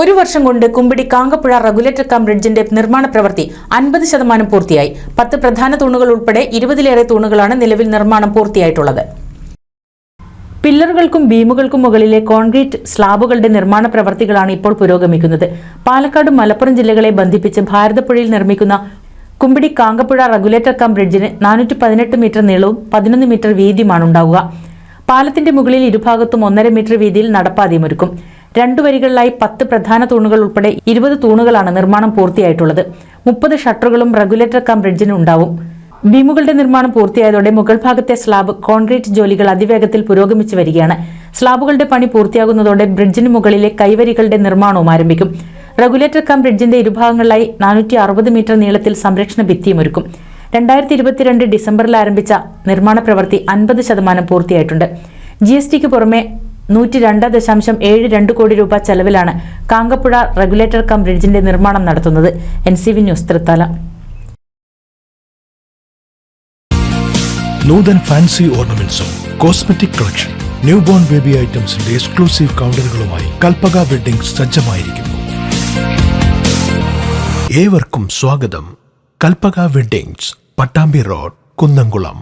ഒരു വർഷം കൊണ്ട് കുമ്പിടി കാങ്കപ്പുഴ റെഗുലേറ്റർ കം ബ്രിഡ്ജിന്റെ നിർമ്മാണ പ്രവൃത്തി അൻപത് ശതമാനം പൂർത്തിയായി. പത്ത് പ്രധാന തൂണുകൾ ഉൾപ്പെടെ ഇരുപതിലേറെ തൂണുകളാണ് നിലവിൽ നിർമ്മാണം പൂർത്തിയായിട്ടുള്ളത്. പില്ലറുകൾക്കും ബീമുകൾക്കും മുകളിലെ കോൺക്രീറ്റ് സ്ലാബുകളുടെ നിർമ്മാണ പ്രവർത്തികളാണ് ഇപ്പോൾ പുരോഗമിക്കുന്നത്. പാലക്കാട് മലപ്പുറം ജില്ലകളെ ബന്ധിപ്പിച്ച് ഭാരതപ്പുഴയിൽ നിർമ്മിക്കുന്ന കുമ്പിടി കാങ്കപ്പുഴ റെഗുലേറ്റർ കം ബ്രിഡ്ജിന് നാനൂറ്റി പതിനെട്ട് മീറ്റർ നീളവും പതിനൊന്ന് മീറ്റർ വീതിയുമാണ് ഉണ്ടാവുക. പാലത്തിന്റെ മുകളിൽ ഇരുഭാഗത്തും ഒന്നര മീറ്റർ വീതിയിൽ നടപ്പാതയും ഒരുക്കും. രണ്ടു വരികളിലായി പത്ത് പ്രധാന തൂണുകൾ ഉൾപ്പെടെ ഇരുപത് തൂണുകളാണ് നിർമ്മാണം പൂർത്തിയായിട്ടുള്ളത്. മുപ്പത് ഷട്ടറുകളും റെഗുലേറ്റർ കം ബ്രിഡ്ജിന് ഉണ്ടാവും. ബീമുകളുടെ നിർമ്മാണം പൂർത്തിയായതോടെ മുകൾ ഭാഗത്തെ സ്ലാബ് കോൺക്രീറ്റ് ജോലികൾ അതിവേഗത്തിൽ പുരോഗമിച്ചു വരികയാണ്. സ്ലാബുകളുടെ പണി പൂർത്തിയാകുന്നതോടെ ബ്രിഡ്ജിന് മുകളിലെ കൈവരികളുടെ നിർമ്മാണവും ആരംഭിക്കും. റെഗുലേറ്റർ കം ബ്രിഡ്ജിന്റെ ഇരുഭാഗങ്ങളിലായി നാനൂറ്റി അറുപത് മീറ്റർ നീളത്തിൽ സംരക്ഷണ ഭിത്തിയും ഒരുക്കും. രണ്ടായിരത്തി ഇരുപത്തിരണ്ട് ഡിസംബറിൽ ആരംഭിച്ച നിർമ്മാണ പ്രവൃത്തി അൻപത് ശതമാനം പൂർത്തിയായിട്ടുണ്ട്. ജി എസ് ടിക്ക് പുറമെ നൂറ്റി രണ്ട് ദശാംശം ഏഴ് രണ്ട് കോടി രൂപ ചെലവിലാണ് കാങ്കപ്പുഴ റെഗുലേറ്റർ കം ബ്രിഡ്ജിന്റെ നിർമ്മാണം നടത്തുന്നത്. N C V news Thrithala. Nuthan fancy ഓർണമെന്റ്സും cosmetic collection new born baby ഐറ്റംസിന്റെ exclusive കൗണ്ടറുകളുമായി കൽപ്പക വെഡിംഗ് സജ്ജമായിരിക്കുന്നു. ഏവർക്കും സ്വാഗതം. Kalpaka weddings Pattambi road Kunnamkulam.